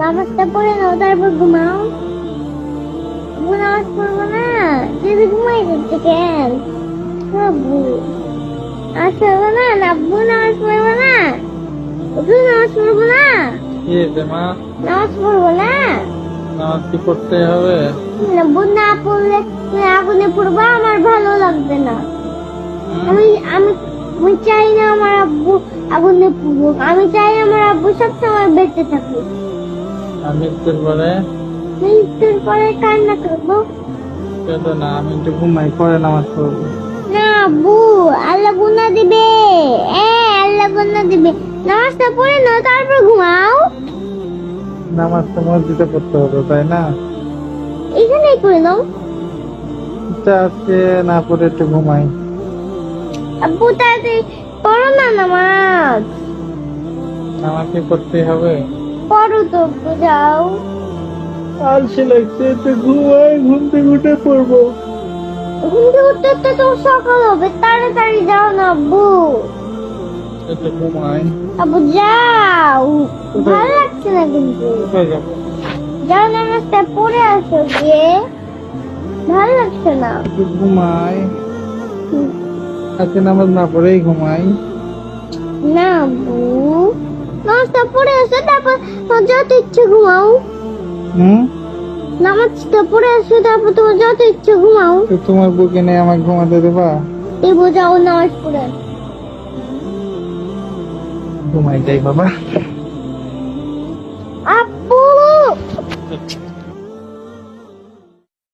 নামাজটা পড়ে নাও তারপর ঘুমাও। আব্বু নামাজ পড়ব না যদি ঘুমাই যাচ্ছে কেন আব্বু নামাজ পড়ব না আব্বু নামাজ পড়ব না? নামাজ পড়ব না? মা? নামাজ পড়ব না? নামাজ কি পড়তে হবে? আব্বু না পড়লে আগুনে পড়ব আমার ভালো লাগবে না। আমি আমি আমি চাই না আমার আব্বু আগুনে পড়ুক। আমি চাই আমার আব্বু সবসময় বেঁচে থাকুক। আর মৃত্যুর পরে? মৃত্যুর পরে কান্না করব। কেন না আমি একটু ঘুমাই পরে নামাজ পড়ব। না আব্বু আল্লাহ গুনা দিবে। এ আল্লাহ গুনা দিবে। নামাজটা পড়ে নাও তারপর ঘুমাও। নামাজ তো মসজিদে পড়তে হবে তাই না? এখানেই করে নাও। আচ্ছা, আজকে না পড়ে একটু ঘুমাই। আব্বু তাড়াতাড়ি পড়ো না নামাজ। নামাজ কি পড়তে হবে? পড়ো তো যাও আলসি লাগছে একটু ঘুমাই ঘুম থেকে উঠে পড়ব। ঘুম থেকে উঠতে উঠতে তো সকাল হবে তাড়াতাড়ি যাও না আব্বু। আব্বু যাও। ভালো লাগছে না কিন্তু। যাও নামাজটা পড়ে আসো গিয়ে। ভালো লাগছে না। ঘুমাই আজকে নামাজ না পড়েই ঘুমাই। না আব্বু। নামাজটা পড়ে আসো তোমার যত ইচ্ছে ঘুমাও। হুম? নামাজটা পড়ে আসো তারপর তোমার যত ইচ্ছে ঘুমাও। তো তোমার বুকে নেই আমাকে ঘুমাতে দেবা? দেবো যাও নামাজ পড়ে। ঘুমাই যাই বাবা।